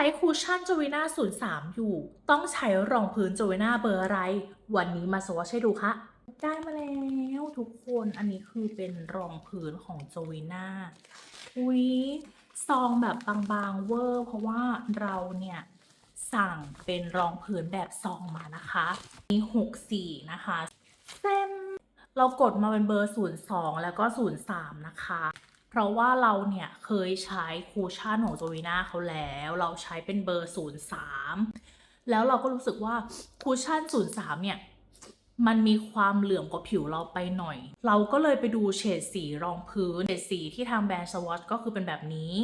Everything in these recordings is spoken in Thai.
ช้คูชั่นจวิน่า03 อยู่ ต้องใช้รองพื้นจวิน่าเบอร์อะไร วันนี้มาสวอชให้ดูค่ะ ได้มาแล้วทุกคน อันนี้คือเป็นรองพื้นของจวิน่าอุ้ยซองแบบบางๆเวอร์ เพราะว่าเราเนี่ยสั่งเป็นรองพื้นแบบซองมานะคะมี64 นะคะ เส้นเรากดมาเป็นเบอร์ 02 แล้วก็ 03 นะคะ เพราะว่าเราเนี่ยเคยใช้คูชั่นของโจวีนาเขาแล้ว เราใช้เป็นเบอร์ 03 แล้วเราก็รู้สึกว่าคูชั่น 03 เนี่ย มันมีความเหลื่อมกว่าผิวเราไปหน่อย เราก็เลยไปดูเฉดสีรองพื้นเฉดสีที่ทางแบรนด์สวอตก็คือเป็นแบบนี้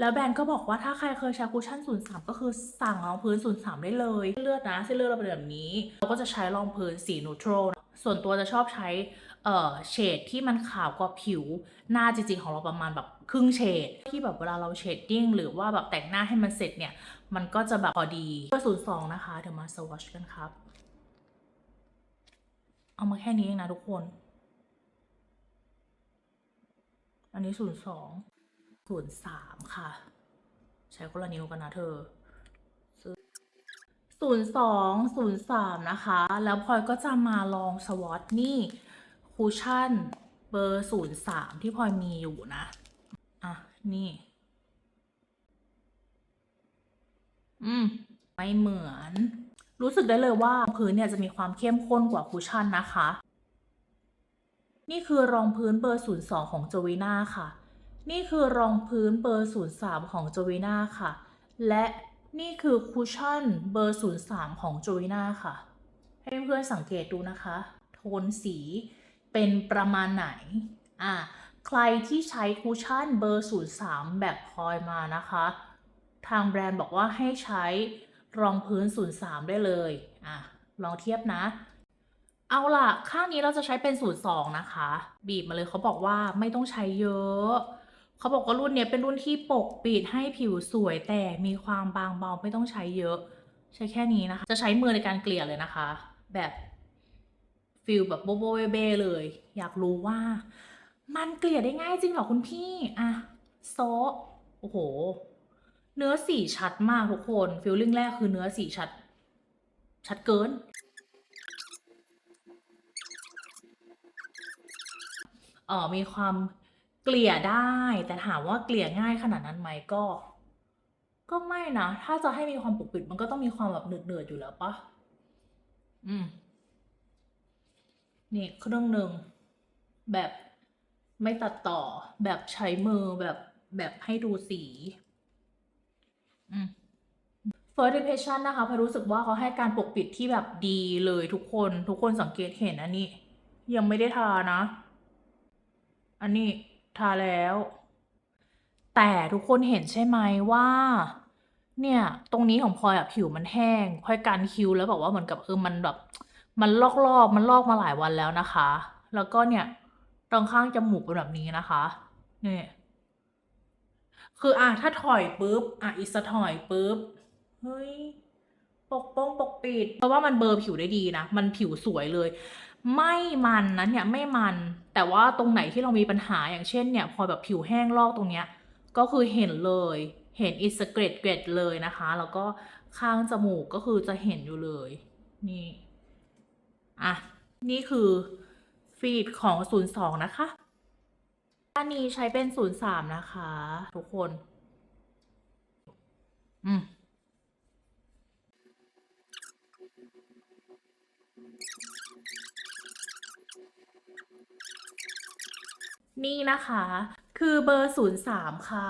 แล้วแบรนด์ก็บอกว่าถ้าใครเคยใช้คูชั่น 03 ก็คือสั่งรองพื้น 03 ได้เลยเลือดนะเส้นเลือดเราเป็นแบบนี้ เราก็จะใช้รองพื้นสีนูโตรส่วนตัวจะชอบใช้ เอ่อเฉดที่มันขาวกว่าผิวหน้าจริงๆของเราประมาณแบบครึ่งเฉดที่แบบเวลาเราเชดดิ้งหรือว่าแบบแต่งหน้าให้มันเสร็จเนี่ย มันก็จะแบบพอดีเบอร์02นะคะ เดี๋ยวมาสวอชกันครับ เอามาแค่นี้เองนะทุกคน อันนี้02 03ค่ะ ใช้คนละนิ้วกันนะเธอศูนย์สองศูนย์สามนะคะ แล้วพลอยก็จะมาลองสวอตนี่ คูชั่นเบอร์ศูนย์สามที่พลอยมีอยู่นะ อะ นี่ อืม ไม่เหมือน รู้สึกได้เลยว่าพื้นเนี่ยจะมีความเข้มข้นกว่าคูชั่นนะคะ นี่คือรองพื้นเบอร์02ของโจวีนาค่ะ นี่คือรองพื้นเบอร์03ของโจวีนาค่ะ และนี่คือคูชั่นเบอร์03ของโจวีนาค่ะ ให้เพื่อนสังเกตดูนะคะ โทนสี เป็นประมาณไหนอะใครที่ใช้คูชั่นเบอร์ 03 แบบพลอยมานะคะ ทางแบรนด์บอกว่าให้ใช้รองพื้น 03 ได้เลยอะลองเทียบนะ เอาล่ะ ข้างนี้เราจะใช้เป็น 02 นะคะ บีบมาเลยเขาบอกว่าไม่ต้องใช้เยอะเขาบอกว่ารุ่นเนี้ยเป็นรุ่นที่ปกปิดให้ผิวสวยแต่มีความบางเบาไม่ต้องใช้เยอะ ใช้แค่นี้นะคะ จะใช้มือในการเกลี่ยเลยนะคะ แบบ ฟิลแบบโบโบเบเบเลย อยากรู้ว่า มันเกลี่ยได้ง่ายจริงเหรอคุณพี่อะโซโอ้โห เนื้อสีชัดมากทุกคนฟิลลิ่งแรกคือเนื้อสีชัด ชัดเกิน เออมีความเกลี่ยได้ แต่ถามว่าเกลี่ยง่ายขนาดนั้นไหมก็ ก็ไม่นะ ถ้าจะให้มีความปกปิดมันก็ต้องมีความแบบเหนืดๆอยู่แล้วปะอืม นี่เครื่องหนึ่งแบบไม่ตัดต่อแบบใช้มือแบบแบบให้ดูสี อืม First impression นะคะพายรู้สึกว่าเขาให้การปกปิดที่แบบดีเลยทุกคนทุกคนสังเกตเห็นอันนี้ ยังไม่ได้ทานะ อันนี้ทาแล้ว แต่ทุกคนเห็นใช่ไหมว่า เนี่ย ตรงนี้ของพลอยอะผิวมันแห้งพลอยกันคิ้วแล้วแบบว่าเหมือนกับเออมันแบบ มันลอกๆมันลอกมาหลายวันแล้วนะคะ แล้วก็เนี่ยตรงข้างจมูกเป็นแบบนี้นะคะนี่คืออะถ้าถอยปุ๊บอะอีกสะถอยปุ๊บเฮ้ยปกป้องปกปิด เพราะว่ามันเบลอร์ผิวได้ดีนะ มันผิวสวยเลย ไม่มันนะเนี่ยไม่มัน แต่ว่าตรงไหนที่เรามีปัญหาอย่างเช่นเนี่ย พอแบบผิวแห้งลอกตรงเนี้ย ก็คือเห็นเลย เห็นอิสเกรดเกรดเลยนะคะ แล้วก็ข้างจมูกก็คือจะเห็นอยู่เลย นี่ อะ นี่คือฟีดของ 02 นะคะอันนี้ใช้เป็น 03 นะคะ ทุกคน อืมนี่นะคะ คือเบอร์ 03 ค่ะ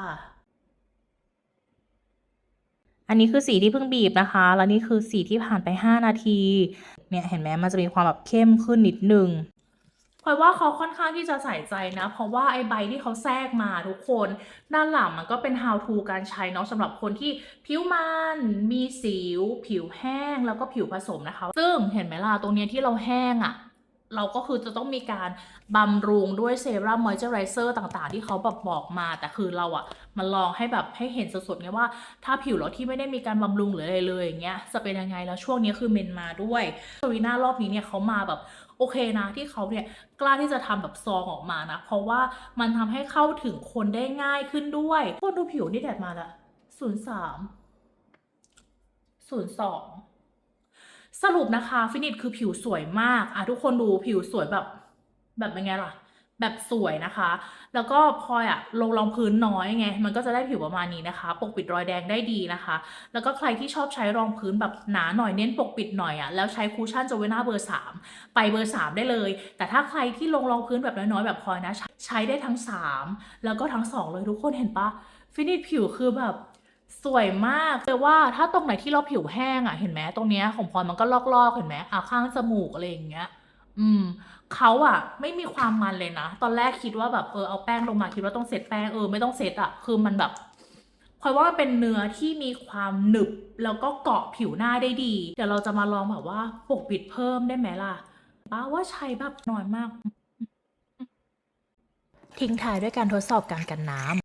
อันนี้คือสีที่เพิ่งบีบนะคะ แล้วนี่คือสีที่ผ่านไป 5 นาที เนี่ยเห็นไหมมันจะมีความแบบเข้มขึ้นนิดนึงพลอยว่าเขาค่อนข้างที่จะใส่ใจนะ เพราะว่าไอ้ใบที่เขาแทรกมาทุกคนด้านหลังมันก็เป็น how to การใช้เนาะสำหรับคนที่ผิวมันมีสิว ผิวแห้งแล้วก็ผิวผสมนะคะ ซึ่งเห็นไหมล่ะตรงเนี้ยที่เราแห้งอะ่ะ เราก็คือจะต้องมีการบำรุงด้วยเซรั่มมอยเจอไรเซอร์ต่างๆ ที่เขาแบบบอกมา แต่คือเราอะมันลองให้แบบให้เห็นสดๆไงว่า ถ้าผิวเราที่ไม่ได้มีการบำรุงหรืออะไรเลยอย่างเงี้ยจะเป็นยังไงแล้วช่วงนี้คือเมนมาด้วยวีน่ารอบนี้เนี่ยเขามาแบบโอเคนะที่เขาเนี่ยกล้าที่จะทำแบบซองออกมานะ เพราะว่ามันทำให้เข้าถึงคนได้ง่ายขึ้นด้วยคนดูผิวนี่แดดมาละศูนย์สามศูนย์สอง สรุปนะคะฟินิชคือผิวสวยมากอะทุกคนดูผิวสวยแบบแบบเป็นไงล่ะ แบบสวยนะคะ แล้วก็พลอยอะลงรองพื้นน้อยไง มันก็จะได้ผิวประมาณนี้นะคะ ปกปิดรอยแดงได้ดีนะคะ แล้วก็ใครที่ชอบใช้รองพื้นแบบหนาหน่อยเน้นปกปิดหน่อยอะแล้วใช้คูชั่นโจเวน่าเบอร์ 3 ไปเบอร์ 3 ได้เลย แต่ถ้าใครที่ลงรองพื้นแบบน้อยๆแบบพลอยนะ ใช้ได้ทั้ง 3 แล้วก็ทั้ง 2 เลยทุกคนเห็นปะฟินิชผิวคือแบบ สวยมากเลยว่าถ้าตรงไหนที่เราผิวแห้งอะ เห็นไหมตรงเนี้ยของพลอยมันก็ลอกๆ เห็นไหมอะข้างจมูกอะไรอย่างเงี้ย อืมเขาอะไม่มีความมันเลยนะ ตอนแรกคิดว่าแบบเออเอาแป้งลงมาคิดว่าต้องเซตแป้งเออไม่ต้องเซตอะคือมันแบบพลอยว่ามันเป็นเนื้อที่มีความหนึบแล้วก็เกาะผิวหน้าได้ดี เดี๋ยวเราจะมาลองแบบว่าปกปิดเพิ่มได้ไหมล่ะป้าว่าใช้แบบน้อยมาก ทิ้งท้ายด้วยการทดสอบการกันน้ำ